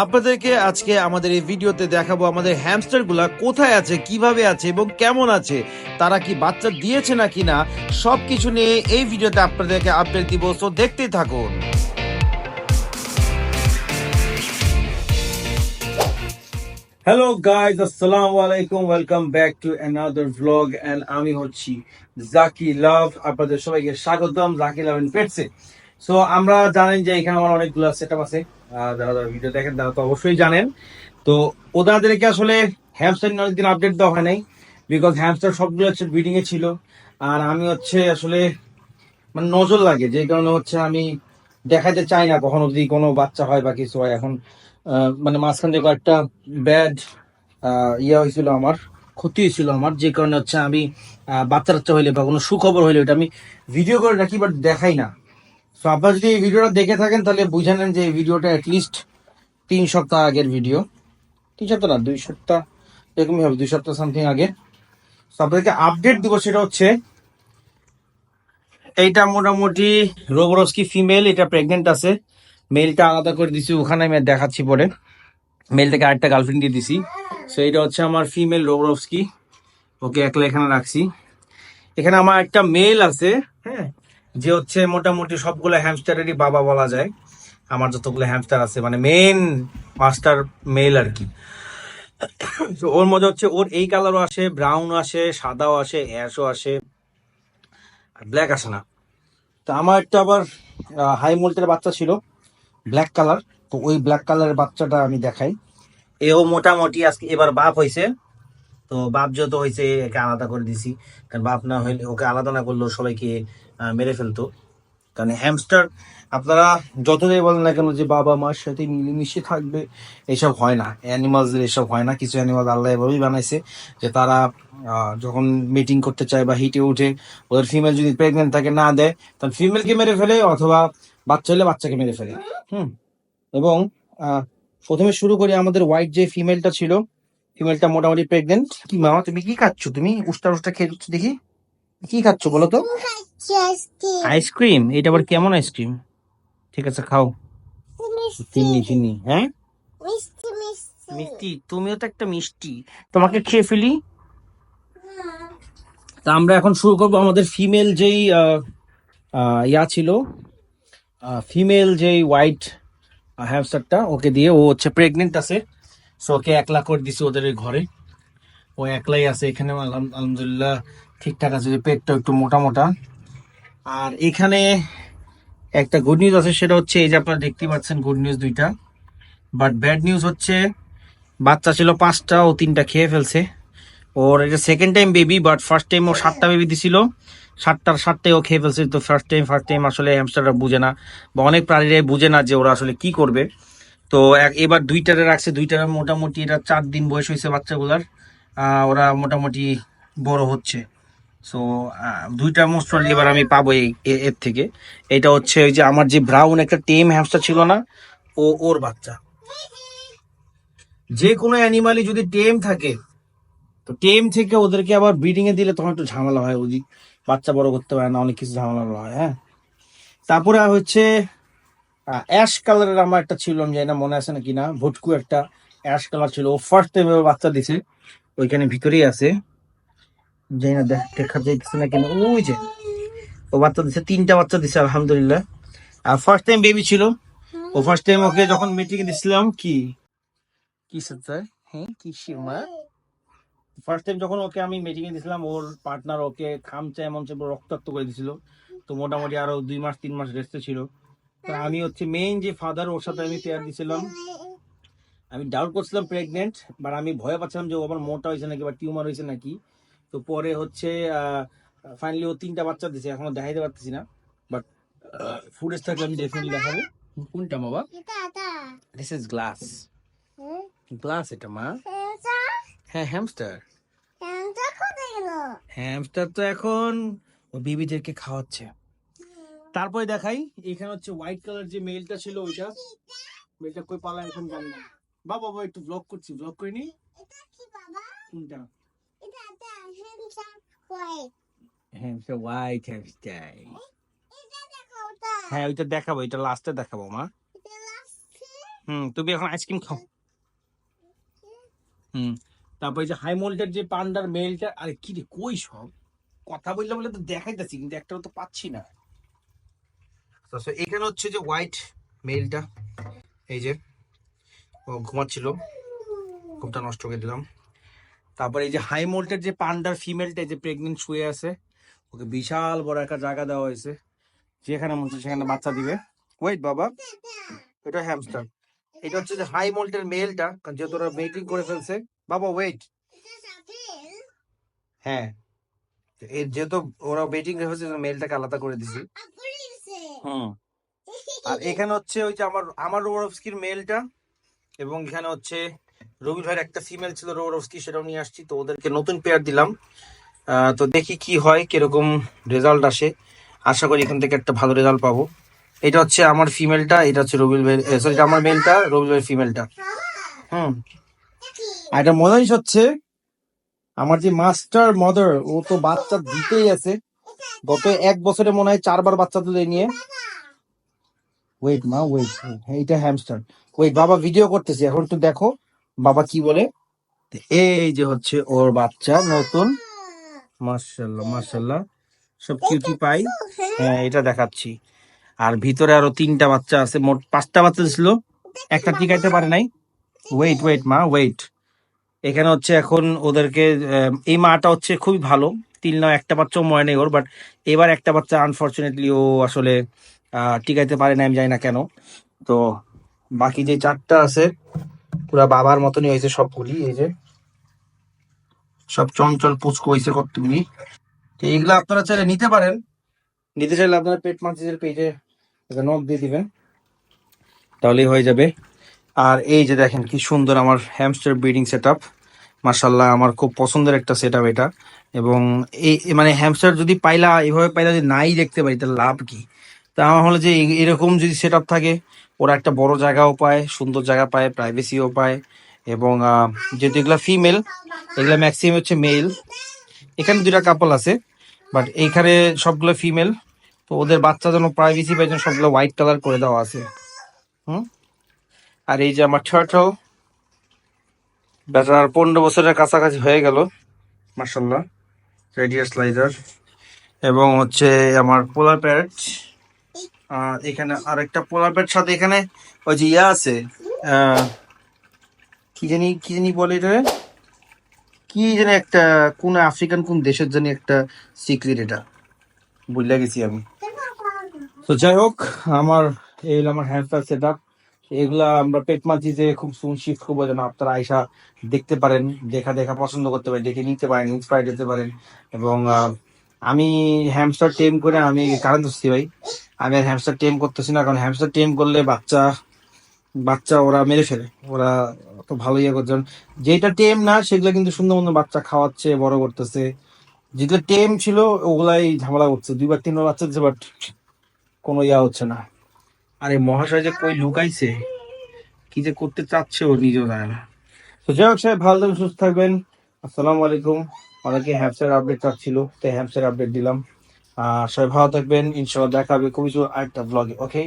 আপনাদেরকে আজকে আমাদের এই ভিডিওতে দেখাবো আমাদের হ্যামস্টারগুলা কোথায় আছে, কীভাবে আছে এবং কেমন আছে, তারা কি বাচ্চা দিয়েছে নাকি না, সবকিছু নিয়ে এই ভিডিওতে আপনাদেরকে আপডেট দিব তো দেখতেই থাকুন। হ্যালো গাইজ আসসালামু আলাইকুম welcome back to another vlog and আমি হচ্ছি জাকি লাভ আপনাদের সবাইকে স্বাগতম জাকি লাভ এন্ড পেটসে সো আমরা জানেন যে এখানে আমার অনেকগুলো সেটআপ আছে। যারা যারা ভিডিও দেখেন তারা তো অবশ্যই জানেন। তো ওদেরকে আসলে হ্যামস্টার নিয়ে অনেকদিন আপডেট দেওয়া হয় নাই বিকজ হ্যামস্টার সবগুলো হচ্ছে ব্রিডিং এ ছিল। আর আমি হচ্ছে আসলে মানে নজর লাগে, যে কারণে হচ্ছে আমি দেখাতে চাই না কখনো যদি কোনো বাচ্চা হয় বা কিছু হয়। এখন মানে মাঝখান থেকে একটা ব্যাড ইয়ে হয়েছিল আমার, ক্ষতি হয়েছিল আমার, যে কারণে হচ্ছে আমি বাচ্চা টাচ্চা হইলে বা কোনো সুখবর হইলে ওটা আমি ভিডিও করে রাখি বাট দেখাই না। তো আপনারা যদি এই ভিডিওটা দেখে থাকেন, তাহলে বুঝে নেন যে এই ভিডিওটা অ্যাটলিস্ট তিন সপ্তাহ আগের ভিডিও তিন সপ্তাহ না, দুই সপ্তাহ, এরকমই হবে, দুই সপ্তাহ সামথিং আগে। তো আপনাদেরকে আপডেট দিব সেটা হচ্ছে, এইটা মোটামুটি রোবরস্কি ফিমেল এটা প্রেগনেন্ট আছে। মেলটা আলাদা করে দিছি, ওখানে আমি দেখাচ্ছি পরে। মেলটাকে আরেকটা গার্লফ্রেন্ড দিয়ে দিছি। সো এটা হচ্ছে আমার ফিমেল রোবরস্কি ওকে একলা এখানে রাখছি। এখানে আমার একটা মেল আছে হ্যাঁ? যে হচ্ছে মোটামুটি সবগুলো হ্যামস্টারেরই বাবা বলা যায়। আমার যতগুলো হ্যামস্টার আছে মানে মেন মাস্টার মেল আর কি। তো ওর মধ্যে হচ্ছে ওর এই কালারও আসে ব্রাউন আসে, সাদাও আসে অ্যাশও আসে, আর ব্ল্যাক আসে না। তো আমার একটা আবার হাই মোল্টের বাচ্চা ছিল ব্ল্যাক কালার তো ওই ব্ল্যাক কালারের বাচ্চাটা আমি দেখাই। এও মোটামুটি আজকে এবার বাপ হয়েছে তো বাপ যত হয়েছে একে আলাদা করে দিছি। কারণ বাপ না হইলে ওকে আলাদা না করলেও সবাইকে মেরে ফেলতো। কারণ হ্যামস্টার আপনারা যতটাই বলেন না কেন যে বাবা, মার সাথে মিলেমিশে থাকবে, এসব হয় না। অ্যানিমালসদের এসব হয় না। কিছু অ্যানিমাল আল্লাহ এভাবেই বানাইছে যে তারা যখন মিটিং করতে চায় বা হিটে উঠে ওদের ফিমেল যদি প্রেগনেন্ট থাকে, না দেয় তখন ফিমেলকে মেরে ফেলে অথবা বাচ্চা হলে বাচ্চাকে মেরে ফেলে। হুম? এবং প্রথমে শুরু করি আমাদের হোয়াইট যে ফিমেলটা ছিল ফিমেলটা মোটামুটি প্রেগনেন্ট কি মামা তুমি কি খাচ্ছ? তুমি উষ্টা উষ্টা খেয়ে দেখি। কি খাচ্ছ বলো তো? আইসক্রিম। এটা আবার কেমন আইসক্রিম? ঠিক আছে খাও। চিনি চিনি হ্যাঁ? মিষ্টি তুমিও তো একটা মিষ্টি। তোমাকে খেয়ে ফেলি। তা আমরা এখন শুরু করব আমাদের ফিমেল যেই ইয়া ছিল ফিমেল যেই হোয়াইট হ্যামস্টারটা ওকে দিয়ে ও হচ্ছে প্রেগনেন্ট আছে। সো ওকে একলা করে দিছি ওদের ওই ঘরে। ও একলাই আছে এখানে আলহাম- আলহামদুলিল্লাহ। ঠিকঠাক আছে, যে পেটটা একটু মোটা মোটা। আর এখানে একটা গুড নিউজ আছে, সেটা হচ্ছে এই যে আপনারা দেখতে পাচ্ছেন গুড নিউজ দুইটা। বাট ব্যাড নিউজ হচ্ছে, বাচ্চা ছিল পাঁচটা, ও তিনটা খেয়ে ফেলছে। ওর এটা second time baby but first time ও সাতটা বেবি দিছিল। সাতটার সাতটাই ও খেয়ে ফেলছে, তো ফার্স্ট টাইম ফার্স্ট টাইম আসলে হ্যামস্টাররা বুঝে না। বা অনেক প্রাণীরাই বুঝে না যে ওরা আসলে কি করবে। তো এবার দুইটারে রাখছে, দুইটার মোটামুটি এটা চার দিন বয়স হয়েছে বাচ্চাগুলার। ওরা মোটামুটি বড় হচ্ছে। সো দুইটা মোস্ট এবার আমি পাবো এর থেকে। এটা হচ্ছে ওই যে আমার যে ব্রাউন একটা টেম হ্যামস্টার ছিল না, ও, ওর বাচ্চা। যে কোনো অ্যানিমালই যদি টেম থাকে, তো টেম থেকে ওদেরকে আবার ব্রিডিং এ দিলে তখন একটু ঝামেলা হয়। ওই বাচ্চা বড় করতে পারে না, অনেক কিছু ঝামেলা হয় হ্যাঁ। তারপরে হচ্ছে অ্যাশ কালারের আমার একটা ছিল, আমি জানি না, মনে আছে না? কিনা ভটকু একটা অ্যাশ কালার ছিল। ও ফার্স্ট টাইম বাচ্চা দিছে, ওইখানে ভিতরেই আছে। জানি না দেখ- যাইতেছে না কিনা। ওই যে, ও বাচ্চা দিছে, তিনটা বাচ্চা দিছে, আলহামদুলিল্লাহ। আর ফার্স্ট টাইম বেবি ছিল। ও ফার্স্ট টাইম ওকে যখন মিটিং দিছিলাম, কি? কি স্যার? হ্যাঁ কি শিরমা ফার্স্ট টাইম যখন ওকে আমি মিটিং এ দিছিলাম, ওর পার্টনার ওকে খামচা এমন সে রক্তাক্ত করে দিছিল। তো মোটামুটি আরও দুই মাস, তিন মাস রেস্টে ছিল। তো আমি হচ্ছে মেইন যে ফাদার ওর সাথে আমি পেয়ার দিছিলাম। আমি ডাউট করছিলাম প্রেগনেন্ট বাট আমি ভয় পাচ্ছিলাম যে ও আবার মোটা হয়েছে নাকি বা টিউমার হয়েছে নাকি। তো পরে হচ্ছে ফাইনালি ও তিনটা বাচ্চা দিছে এখনও দেখাইতে পারতেছি না বাট ফুটেজ থাকলে আমি ডেফিনেটলি দেখাবো। কোনটা বাবা দিস ইজ গ্লাস গ্লাস এটা মা। হ্যাঁ হ্যামস্টার হ্যামস্টার তো এখন ও বেবিদেরকে খাওয়াচ্ছে। তারপরে দেখাই এখানে হচ্ছে হোয়াইট কালার যে মেলটা ছিল ওইটা। মেলটা কই পালা এখন জানি না। বাবা বাবা একটু ব্লগ করছি ব্লগ করিনি? কোনটা? হ্যামস্টার হোয়াইট হ্যামস্টার হ্যাঁ ওইটা দেখাবো, এটা লাস্টে দেখাবো, মা। হুম, তুমি এখন আইসক্রিম খাও। হুম, তারপর যে হাই যে পান্ডার মেলটা আরে কি রে, কই সব? কথা বললে বলে তো দেখাইতেছি, কিন্তু একটাও তো পাচ্ছি না। এখানে হচ্ছে যে হোয়াইট মেলটা এই যে, ও ঘুমাচ্ছিল। ঘুমটা নষ্ট করে দিলাম। তারপর এই যে হাই মোল্টের যে পান্ডার ফিমেলটা যে প্রেগনেন্ট শুয়ে আছে, ওকে বিশাল বড় একটা জায়গা দেওয়া হয়েছে। যেখানে মন সেখানে বাচ্চা দিবে। ওয়েট বাবা, এটা হ্যামস্টার এটা হচ্ছে যে হাই মোল্টের মেলটা কারণ যেহেতু ওরা মেটিং করে ফেলছে। বাবা ওয়েট হ্যাঁ। এর যেহেতু ওরা বেটিং রেখেছে মেলটাকে আলাদা করে দিছি। হুম। আর এখানে হচ্ছে ওই যে আমার আমার রোবরস্কির মেলটা এবং এখানে হচ্ছে রবি ভাইয়ের একটা ফিমেল ছিল রোবরস্কি সেটাও নিয়ে আসছি, তো ওদেরকে নতুন পেয়ার দিলাম। তো দেখি কি হয়, কীরকম রেজাল্ট আসে। আশা করি এখান থেকে একটা ভালো রেজাল্ট পাবো। এটা হচ্ছে আমার ফিমেলটা এটা হচ্ছে রবিল ভাই সরি আমার মেলটা রবিল ভাইয়ের ফিমেলটা হুম। আর এটা মজা হচ্ছে আমার যে মাস্টার মাদার ও তো বাচ্চা দিতেই আছে। গত এক বছরে মনে হয় চারবার বাচ্চা তুলে নিয়ে। ওয়েট মা ওয়েট এইটা হ্যামস্টার ওয়েট বাবা ভিডিও করতেছি, এখন একটু দেখো। বাবা কি বলে? এই যে হচ্ছে ওর বাচ্চা নতুন। মার্শাল্লাহ মার্শাল্লাহ সব কিউটি পাই হ্যাঁ। এটা দেখাচ্ছি। আর ভিতরে আরও তিনটা বাচ্চা আছে। মোট পাঁচটা বাচ্চা ছিল। একটা টিকাইতে পারে নাই। ওয়েট ওয়েট মা ওয়েট এখানে হচ্ছে এখন ওদেরকে এই মাটা হচ্ছে খুবই ভালো। তিন নয় একটা বাচ্চাও মরে নেই ওর বাট এবার একটা বাচ্চা আনফর্চুনেটলি ও আসলে টিকাইতে পারে না আমি জানি না কেন। তো বাকি যে চারটা আছে পুরা বাবার মতনই হয়েছে সবগুলি এই যে। সব চঞ্চল পুচকো হয়েছে কতগুলি। তো এইগুলো আপনারা চাইলে নিতে পারেন। নিতে চাইলে আপনারা পেট মার্চিসের পেজে নক দিয়ে দিবেন। তাহলেই হয়ে যাবে। আর এই যে দেখেন কি সুন্দর আমার হ্যামস্টার ব্রিডিং সেট আপ মার্শাল্লাহ আমার খুব পছন্দের একটা সেট আপ এটা। এবং এই মানে হ্যামস্টার যদি পাইলা, এভাবে পাইলা যদি নাই দেখতে পারি, তাহলে লাভ কি? তা আমার হলো যে এরকম যদি সেট আপ থাকে ওরা একটা বড় জায়গাও পায়, সুন্দর জায়গা পায় প্রাইভেসিও পায় এবং যেহেতু এগুলা ফিমেল এগুলা ম্যাক্সিমাম হচ্ছে মেল এখানে দুইটা কাপল আছে বাট এইখানে সবগুলো ফিমেল তো ওদের বাচ্চা যেন প্রাইভেসি পাই যেন সবগুলো হোয়াইট কালার করে দেওয়া আছে। হুম? আর এই যে আমার টার্টল বেটার পনেরো বছরের কাছাকাছি হয়ে গেল মার্শাল্লাহ রেডিয়াস লাইজার এবং হচ্ছে আমার পোলার প্যারেট আর এখানে আরেকটা পোলার প্যারেট সাথে এখানে ওই যে ইয়া আছে কি জানি কি জানি বলে এটা? কি জানি একটা কোন আফ্রিকান কোন দেশের জানি একটা সিক্রেট এটা। বুঝলে গেছি আমি। তো যাই হোক, আমার এই হলো আমার হ্যান্ডস্টার সেট আপ এগুলা আমরা পেট মাঝিতে খুব সুন শিফট করব যেন আপনারা আইসা দেখতে পারেন, দেখা দেখা পছন্দ করতে পারেন, দেখে নিতে পারেন ইন্সপায়ার হতে পারেন। এবং আমি হ্যামস্টার টেম করে আমি কারেন্ট ভাই। আমি আর হ্যামস্টার টেম করতেছি না কারণ হ্যামস্টার টেম করলে বাচ্চা বাচ্চা ওরা মেরে ফেলে। ওরা তো ভালো ইয়ে করছে যেটা টেম না সেগুলো কিন্তু সুন্দর সুন্দর বাচ্চা খাওয়াচ্ছে বড় করতেছে। যেগুলো টেম ছিল ওগুলাই ঝামেলা করছে। দুইবার তিনবার বাচ্চা দিচ্ছে বাট কোনো ইয়া হচ্ছে না। আরে মহাশয় যে কই লুকাইছে? কি যে করতে চাচ্ছে ও নিজেও জানে না। তো যাই হোক সাহেব ভালো থাকবেন সুস্থ থাকবেন। আসসালামু আলাইকুম। অনেকে হ্যাপসের আপডেট চাচ্ছিল তাই হ্যাপসের আপডেট দিলাম। সবাই ভালো থাকবেন। ইনশাল্লাহ দেখা হবে খুবই আরেকটা ব্লগে ওকে